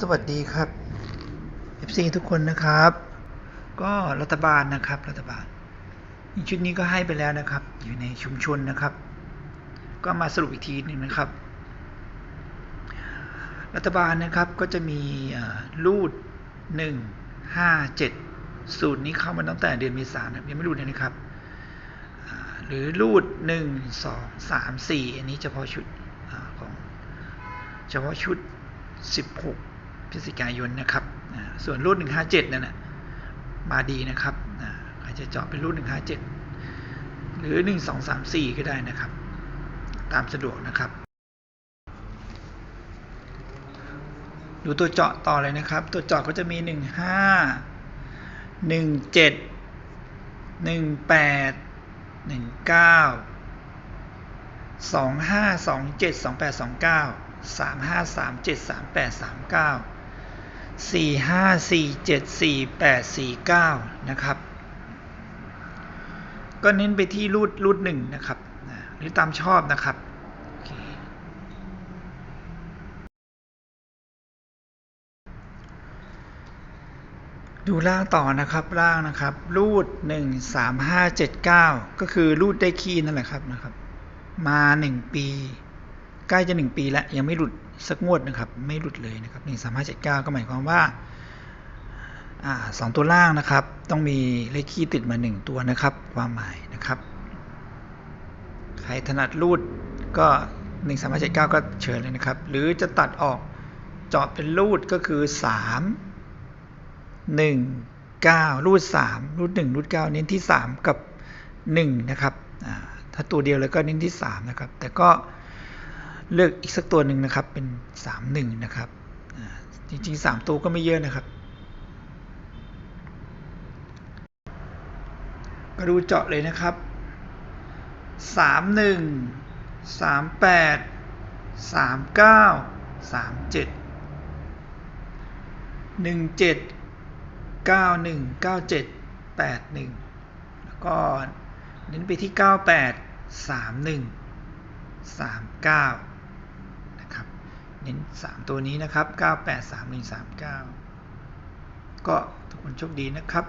สวัสดีครับ FC ทุกคนนะครับ ก็รัฐบาลนะครับ รัฐบาลชุดนี้ก็ให้ไปแล้วนะครับ อยู่ในชุมชนนะครับ ก็มาสรุปอีกทีหนึ่งนะครับ รัฐบาลนะครับก็จะมีรูดหนึ่งห้าเจ็ดสูตรนี้เข้ามาตั้งแต่เดือนเมษายนนะครับยังไม่รูดเลยนะครับ หรือรูดหนึ่งสองสามสี่อันนี้เฉพาะชุดอของเฉพาะชุด 16 พฤศจิกายนนะครับส่วนรุ่น 157 นั่นนะมาดีนะครับอาใครจะเจาะเป็นรุ่น 157 หรือ 1234 ก็ได้นะครับ ตามสะดวกนะครับ ดูตัวเจาะต่อเลยนะครับ ตัวเจาะก็จะมี 15 17 18 19สองห้าสองเจ็ดสองแปดสองเก้าสามห้าสามเจ็ดสามแปดสามเก้าสี่ห้าสี่เจ็ดสี่แปดสี่เก้านะครับ ก็เน้นไปที่รูดรูดหนึ่งนะครับ หรือตามชอบนะครับดูล่างต่อนะครับล่างนะครับรูดหนึ่งสามห้าเจ็ดเก้าก็คือรูดได้คีย์นั่นแหละครับนะครับ มาหนึ่งปี ใกล้จะหนึ่งปีแล้วยังไม่หลุด สักงวดนะครับ ไม่หลุดเลยนะครับหนึ่งสามห้าเจ็ดเก้าก็หมายความว่าอ่าสองตัวล่างนะครับ ต้องมีเลขคี่ติดมาหนึ่งตัวนะครับ ความหมายนะครับ ใครถนัดรูดก็หนึ่งสามห้าเจ็ดเก้าก็เชิญเลยนะครับ หรือจะตัดออกเจาะเป็นรูดก็คือสามหนึ่งเก้ารูดสามรูดหนึ่งรูดเก้าเน้นที่สามกับหนึ่งนะครับถ้าตัวเดียวเลยก็เน้นที่สามนะครับ แต่ก็ เลือกอีกสักตัวหนึ่งนะครับเป็นสามหนึ่งนะครับจริงๆสามตัวก็ไม่เยอะนะครับ ก็ดูเจาะเลยนะครับสามหนึ่งสามแปดสามเก้าสามเจ็ดหนึ่งเจ็ดเก้าหนึ่งเก้าเจ็ดแปดหนึ่งแล้วก็เน้นไปที่ 98 31 39นะครับ เน้น3 ตัวนี้นะครับ 98 31 39 ก็ทุกคนโชคดีนะครับ